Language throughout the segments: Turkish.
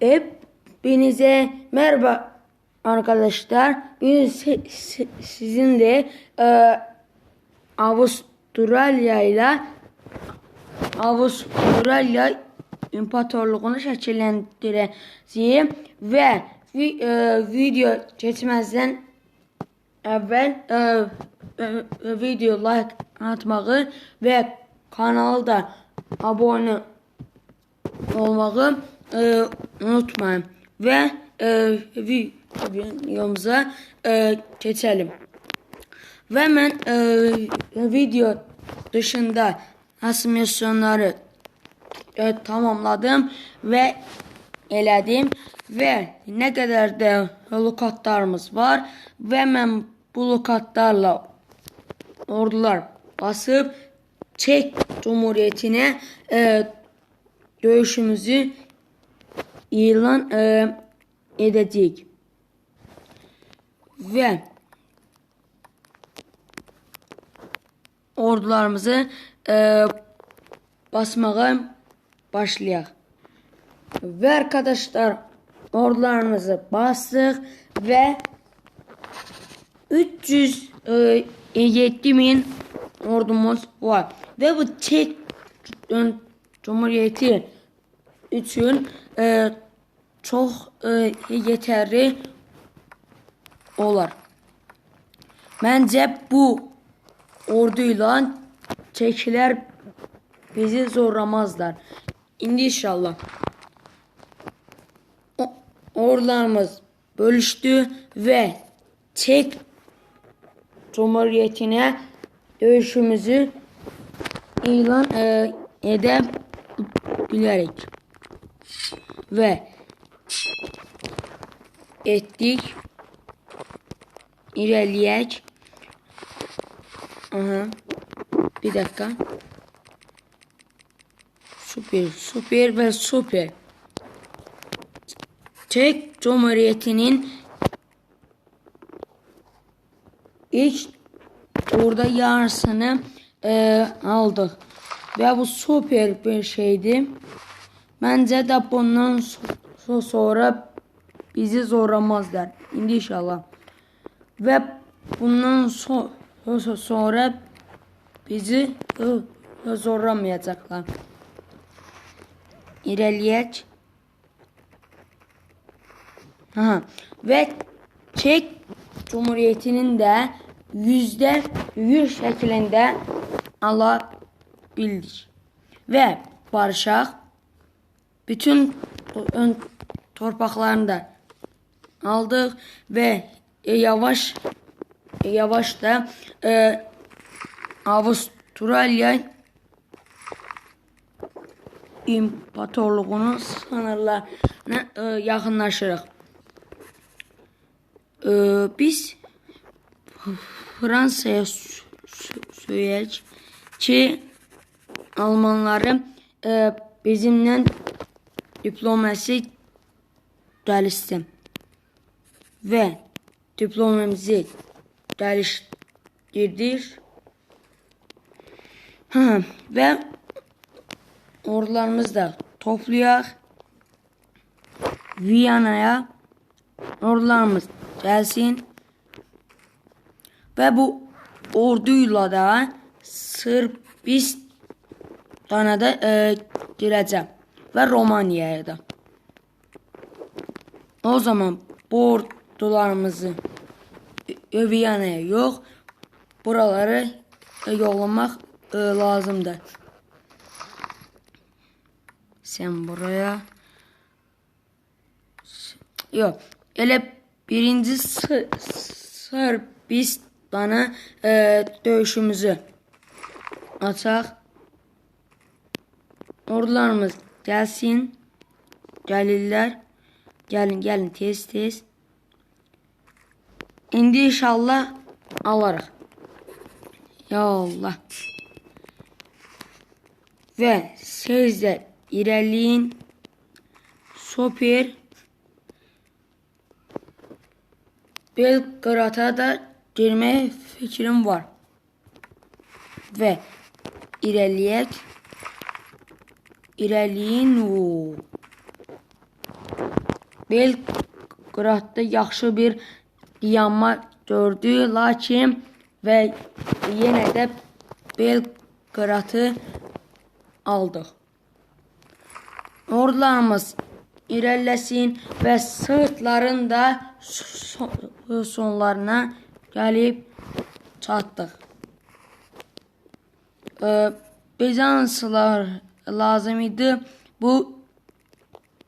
Hepinize merhaba arkadaşlar. Bugün si- si- sizinle e, Avustralya ile Avustralya İmparatorluğunu şəkilləndirəcəyim və vi- e, video keçməzdən əvvəl e, e, e, video like atmağı və kanalı da abunə olmağı e, unutmayın. Və e, vi- videomuza e, keçelim. Və mən e, video dışında animasyonları e, tamamladım və elədim və nə qədər də lokatlarımız var. Və mən bu lokatlarla ordular basıb Çek Cumhuriyeti'ne e, dövüşümüzü ilan e, edəcəyik. Və ordularımızı e, basmağa başlayaq. Və arkadaşlar ordularımızı bastık və 307 min ordumuz var. Ve bu Çek e, Cumhuriyeti üçün e, çox e, yetərli olar. Məncə bu orduyla çekilər bizi zorlamazlar. İndi inşallah. Ordularımız bölüştü ve Çek Cumhuriyeti'ne dövüşümüzü ilan e, edebilerek ve ettik ilerleyek Aha. bir dakika süper süper ve süper Çek Cumhuriyeti'nin ilk orada yarısını e, aldık. Ve bu süper bir şeydi. Məncə də bundan so sonra bizi zoramazlar. İndi inşallah. Və bundan so so sonra bizi zoramayacaqlar. İrəliyək. Ha. Və Çek Cumhuriyyətinin də yüzdə yüz şəklində ala bildik. Və barışaq bütün ön torpaqlarını da və e, yavaş e, yavaş da e, Avustralya imparatorluğunun sınırlarına e, yaxınlaşırıq. E, biz Fransa'ya sö- sö- söyleyək ki Almanları e, bizimle diplomasi gəlişsin və diplomamızı gəlişdirdik. Hə, və ordularımızı da toplayaq. Viyana'ya ordularımız gəlsin. Və bu orduyla da Sırbistan'a da e, girəcəm. Və Romaniyaya da. O zaman bu ordularımızı Viyana'ya yox, buraları yollamaq e, lazımdır. Sen buraya Yok. Elə birinci Sı- Sırbistan'a e, döyüşümüzü açaq. Ordularımız gəlsin. Gəlirlər. Gəlin, gəlin tez tez. İndi inşallah alarıq. Ya Allah. Ve siz de ilerleyin. Süper. Belgrad'a da girmeye fikrim var. Ve ilerleyek. Oo. Belqradda yaxşı bir dayanma gördü, lakin və yenə də Belqradı aldıq. Ordularımız irəliləsin və sırtların da so- sonlarına gəlib çatdıq. Bizanslılar lazım idi bu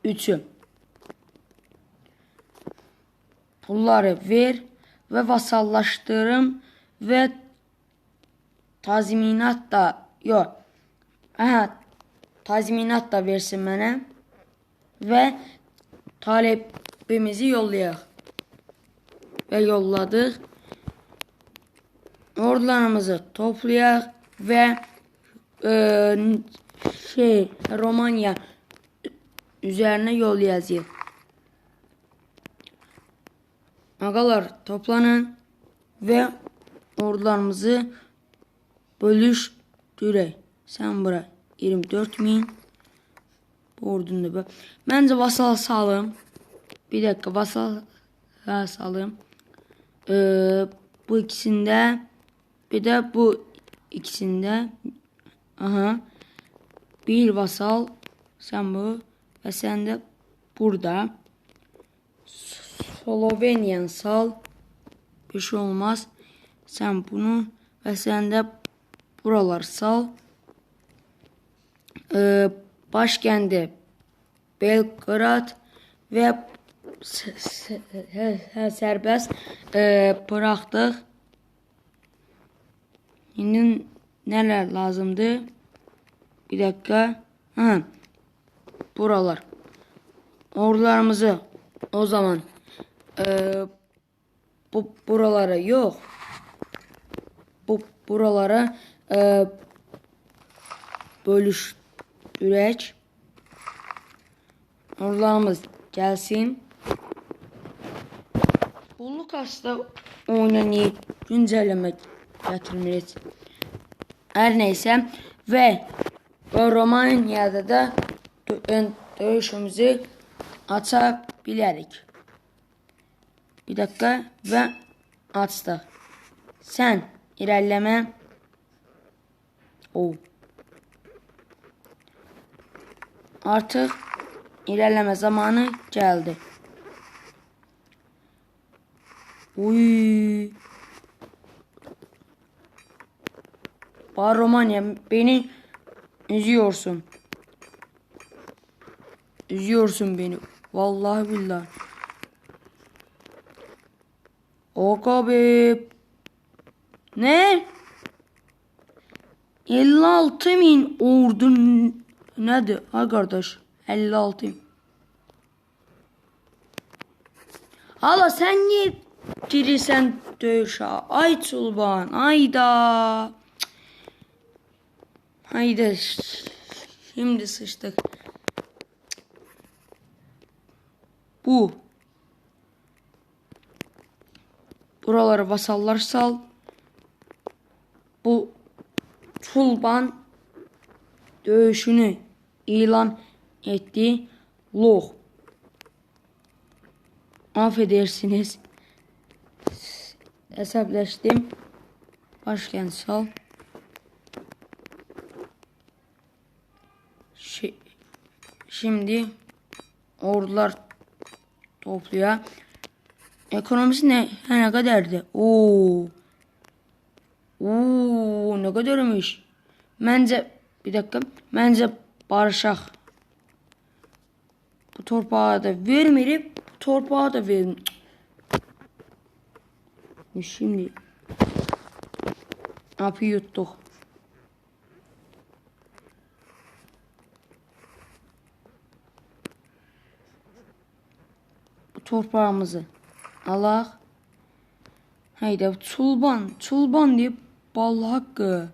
üçü. Pulları ver ve vasallaştırım ve tazminat da yok. Aha, tazminat da versin mənə ve talebimizi yollayaq. Ve yolladık. Ordularımızı toplayaq ve e, şey Romanya üzerine yol yazıyor. Agalar toplanın ve ordularımızı bölüşdürək. Sen bura 24 min. Ordunu da bö- Məncə vasal salım. Bir dakika vasal salım. Ee, bu ikisinde bir de bu ikisinde aha bir vasal sen bu ve sen de burada Slovenian sal bir şey olmaz sen bunu ve sen de buralar sal ee, başkenti Belgrad ve s- s- he- he- serbest e, bıraktık. Şimdi neler lazımdı? Bir dakika. Ha. Buralar. Ordularımızı o zaman e, bu buralara yok. Bu buralara e, bölüştürək. Ordularımız gelsin. Bu Lucas'da oynanıyı güncellemek getirmeliyiz. Her neyse ve Romanya'da da dö- dövüşümüzü açabilirik. Bir dakika ve açtık. Sen ilerleme. O. Artık ilerleme zamanı geldi. Uy. Bar Romanya beni üzüyorsun. Üzüyorsun beni. Vallahi billahi. Oka be. Ne? 56 bin ordu nedir? Ha kardeş 56 bin. Hala sen niye girirsen dövüşe? Ay Çulban ayda. Haydi şimdi sıçtık. Bu. Buraları vasallar sal. Bu Çulban dövüşünü ilan etti. Loh. Affedersiniz. Hesaplaştım. Başkent sal. Şimdi ordular topluyor. Ekonomisi ne, ha, ne kadardı? Oo. Oo, ne kadarmış? Bence bir dakika. Bence barışak. Bu torpağı da vermeyip torpağı da verin. Şimdi apı yuttuk. Bu torpağımızı alaq. Haydi çulban, çulban deyip bal haqqı.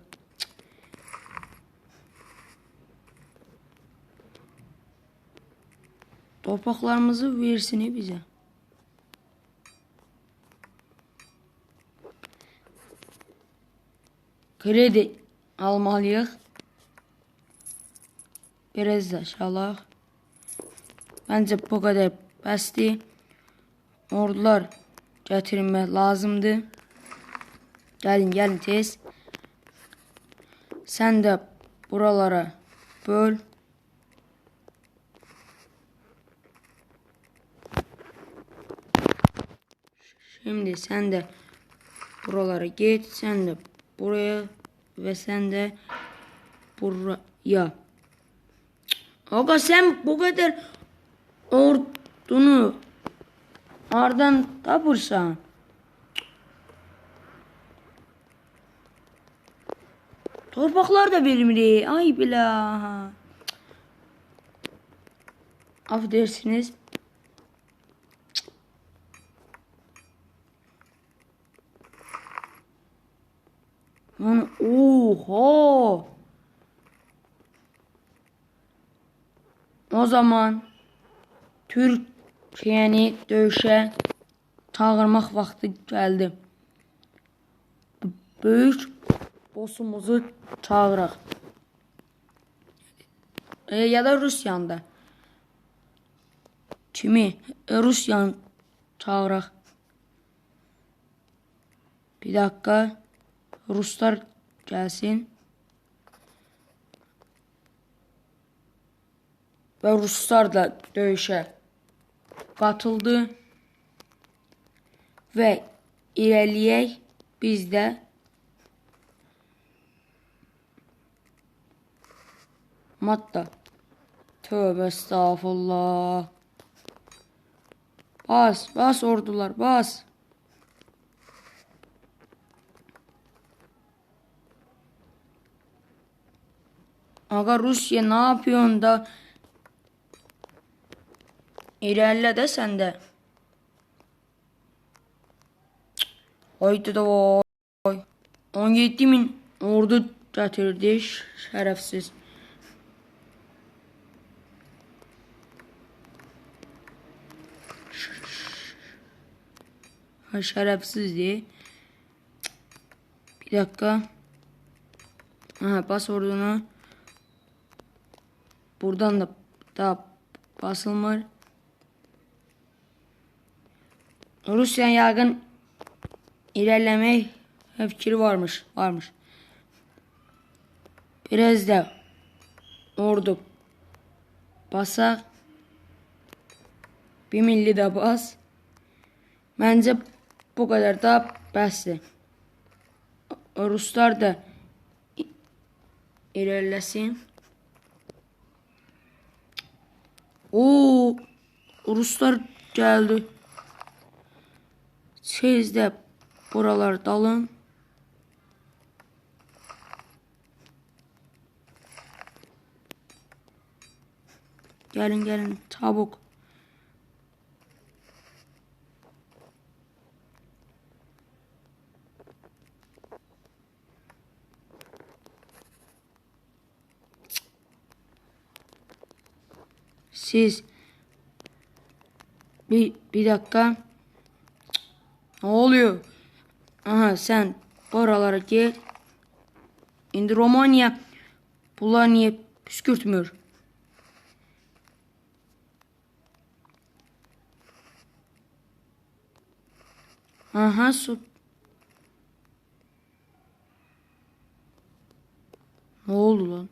Torpaqlarımızı versin bize. Kredi almalıyıq. Biraz da çalaq. Bence bu kadar bəsdir. Ordular gətirmək lazımdır. Gəlin, gəlin tez. Sən də buralara böl. Şimdi sen de buralara git. Sen de buraya ve sen de buraya. Aga sen bu kadar ordunu ardan tapırsan. Torpaklar da verimli. Ay bila. Affedersiniz. Lan oha. O zaman Türkiyəni döyüşə çağırmaq vaxtı gəldi. Böyük bossumuzu çağıraq. E, ya da Rusiyanı da. Kimi? E, Rusiyanı çağıraq. Bir dakika. Ruslar gelsin. Ve Ruslar da döyüşe katıldı. Ve ilerleyek biz de Matta. Tövbe estağfurullah. Bas, bas ordular, bas. Aga Rusya ne yapıyorsun da? İlerle de sen de. Haydi da vay. 17 bin ordu getirdi şerefsiz. Ha şerefsizdi. Cık, Bir dakika. Aha bas ordunu. Buradan da da basılmır. Rusya yağın ilerlemek fikri varmış. Varmış. Biraz da ordu basak bir milli de bas. Bence bu kadar da bəsdir. Ruslar da i- ilerlesin. Oo, Ruslar geldi. Siz de buralar dalın. Gelin gelin çabuk. Siz bir, bir dakika. Oluyor? Aha sen oralara gel. İndi Romanya bunlar niye püskürtmüyor? Aha su. Ne oldu lan?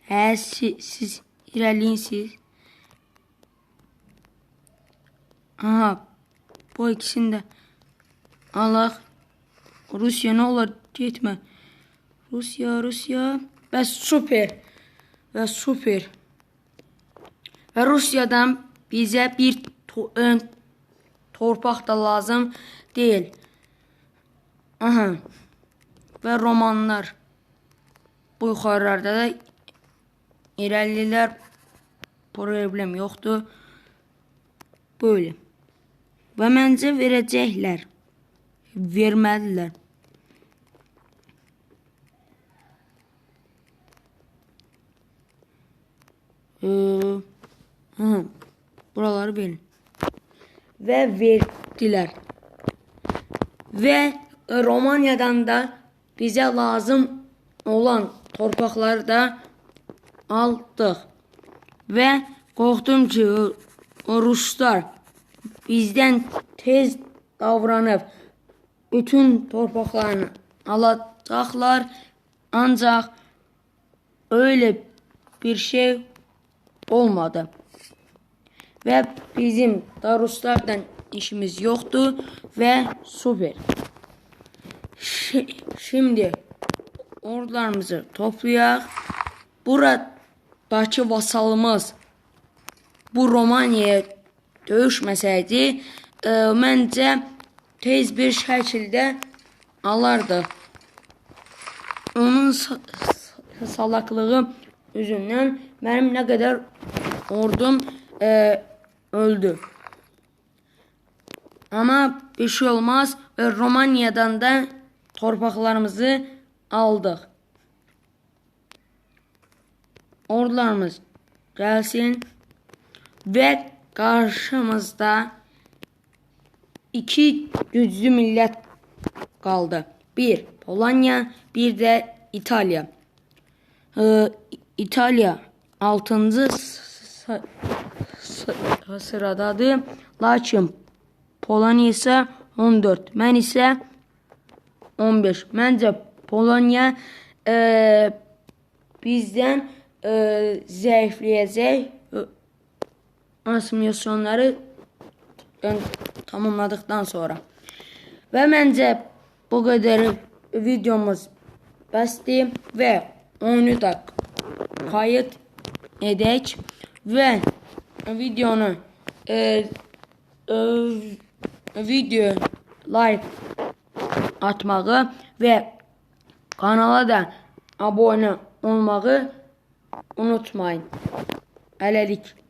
He siz, siz ilerleyin siz. Aha bu ikisinde. Allah Rusya ne olur gitme. Rusya Rusya ve süper ve süper. Ve Rusya'dan bize bir to ön torpaq da lazım değil. Aha. Ve romanlar. Bu yukarılarda da İrəlilər problem yoxdur. Böyle. Və məncə verəcəklər. Vermədilər. Ee, hı, buraları verin. Ve verdiler. Ve Romanya'dan da bize lazım olan torpaqları da aldıq. Və qorxdum ki, o, o ruslar bizdən tez davranıb bütün torpaqlarını alacaqlar. Ancaq öyle bir şey olmadı. Ve bizim da Ruslardan işimiz yoktu ve süper. Şi- Şimdi ordularımızı toplayaq. Buradakı vasalımız bu Romanya'ya döyüşməsəydi, e, məncə tez bir şəkildə alardı. Onun sa- sa- salaklığı yüzünden benim ne kadar ordum e, öldü. Ama bir şey olmaz ve Romanya'dan da torpaqlarımızı aldık. Ordularımız gelsin ve karşımızda iki güçlü millet kaldı. Bir Polonya, bir de İtalya. Ee, İtalya 6. sı- sı- sıradadır. Lakin Polonya ise 14. Mən isə 15. Məncə Polonya e, bizdən e, zəifləyəcək. Asimilasyonları e, tamamladıktan sonra. Ve bence bu kadar videomuz bəsdir ve oyunu da kayıt edək ve videonu e, e, video like atmağı ve kanala da abone olmağı unutmayın. Hələlik.